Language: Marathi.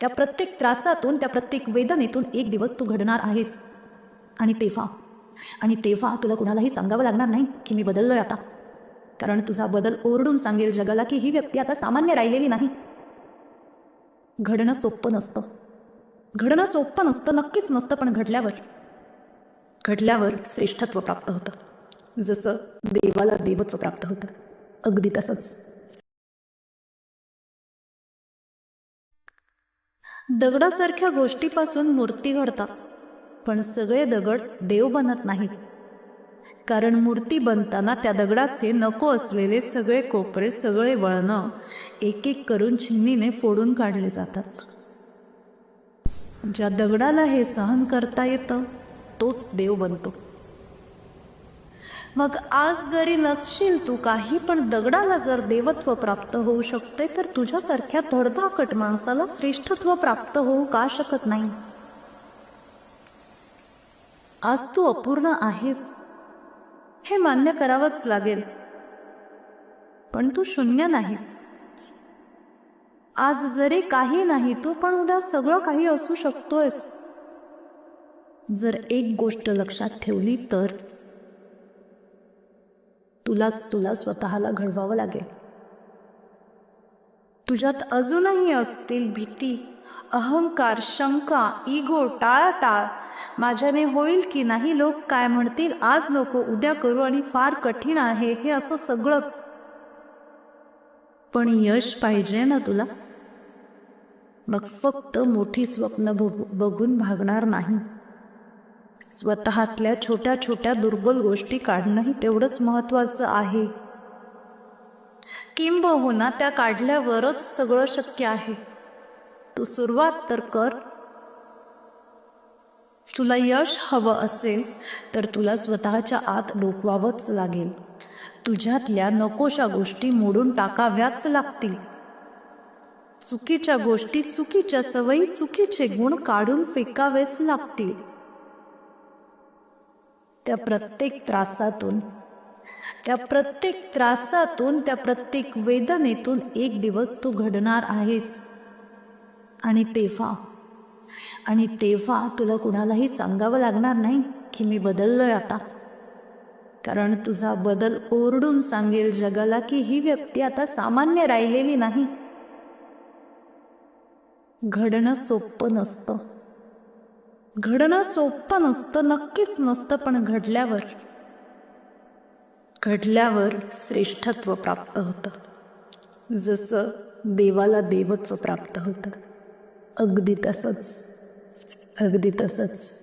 त्या प्रत्येक त्रासातून त्या प्रत्येक वेदनेतून एक दिवस तू घडणार आहेस. आणि तेव्हा आणि तेव्हा तुला कुणालाही सांगावं लागणार नाही की मी बदललोय आता. कारण तुझा बदल ओरडून सांगेल जगाला की ही व्यक्ती आता सामान्य राहिलेली नाही. घडणं सोपं नसतं. घडणं सोपं नसतं नक्कीच नसतं पण घडल्यावर. घडल्यावर श्रेष्ठत्व प्राप्त होतं. जसं देवाला देवत्व प्राप्त होतं. अगदी तसंच. दगडासारख्या गोष्टीपासून मूर्ती घडतात. पण सगळे दगड देव बनत नाहीत. कारण मूर्ती बनताना त्या दगडाचे नको असलेले सगळे कोपरे सगळे वळणं एक एक करून छिन्नीने फोडून काढले जातात. ज्या दगडाला हे सहन करता येतं तोच देव बनतो. मग आज जरी नसशील तू काही पण दगडाला जर देवत्व प्राप्त होऊ शकते तर तुझ्यासारख्या धडधाकट माणसाला श्रेष्ठत्व प्राप्त होऊ का शकत नाही? आज तू अपूर्ण आहेस. हे मान्य करावंच लागेल. पण तू शून्य नाहीस. आज जरी काही नाही तू पण उद्या सगळं काही असू शकतोयस. जर एक गोष्ट लक्षात ठेवली तर तुलाच तुला स्वतःला घडवावं लागेल. तुझ्यात अजूनही असतील भीती अहंकार शंका इगो टाळाटाळ. माझ्याने होईल की नाही लोक काय म्हणतील आज नको उद्या करू आणि फार कठीण आहे हे असं सगळंच. पण यश पाहिजे ना तुला? मग फक्त मोठी स्वप्न बघून भागणार नाही. स्वतःतल्या छोट्या छोट्या दुर्बल गोष्टी काढणंही तेवढंच महत्वाचं आहे. किंबहुना त्या काढल्यावरच सगळं शक्य आहे. तू सुरुवात तर कर. तुला यश हवं असेल तर तुला स्वतःच्या आत डोकवावंच लागेल. तुझ्यातल्या नकोशा गोष्टी मोडून टाकाव्याच लागतील. चुकीच्या गोष्टी चुकीच्या सवयी चुकीचे गुण काढून फेकावेच लागतील. त्या प्रत्येक त्रासातून त्या प्रत्येक त्रासातून त्या प्रत्येक वेदनेतून एक दिवस तू घडणार आहेस. आणि तेव्हा आणि तेव्हा तुला कुणालाही सांगावं लागणार नाही की मी बदललोय आता. कारण तुझा बदल ओरडून सांगेल जगाला की ही व्यक्ती आता सामान्य राहिलेली नाही. घडणं सोपं नसतं. घडणं सोपं नसतं नक्कीच नसतं पण घडल्यावर. घडल्यावर श्रेष्ठत्व प्राप्त होतं. जसं देवाला देवत्व प्राप्त होतं. अगदी तसंच. अगदी तसंच.